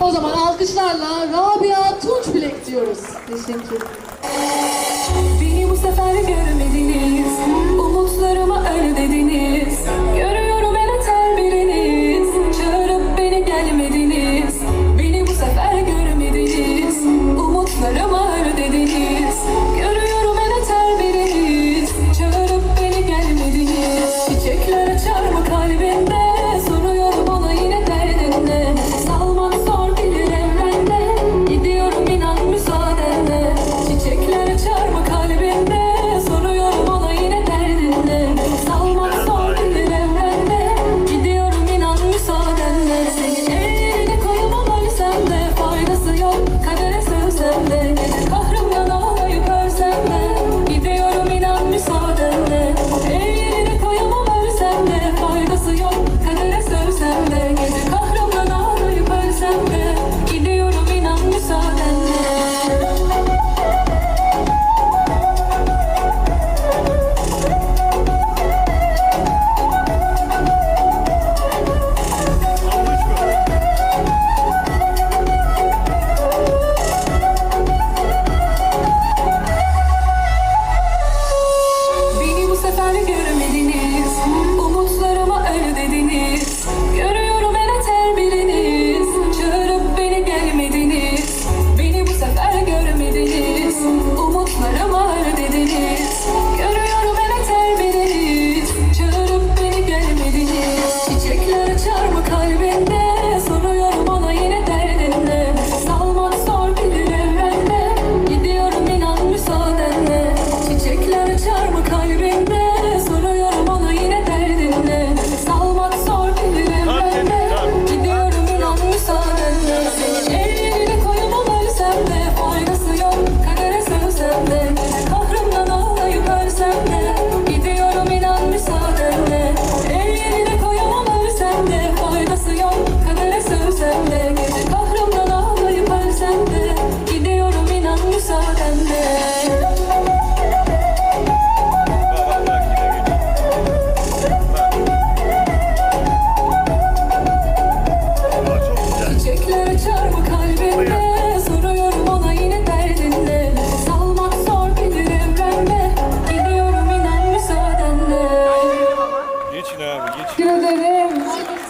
O zaman alkışlarla Rabia Tunç Bilek diyoruz. Teşekkür. Beni bu sefer görmediniz, umutlarımı öyle. Görüyorum evet her biriniz, çağırıp beni gelmediniz. Beni bu sefer görmediniz, umutlarımı öyle. Görüyorum evet her biriniz, çağırıp beni gelmediniz. Çiçekler açar mı kalbinde?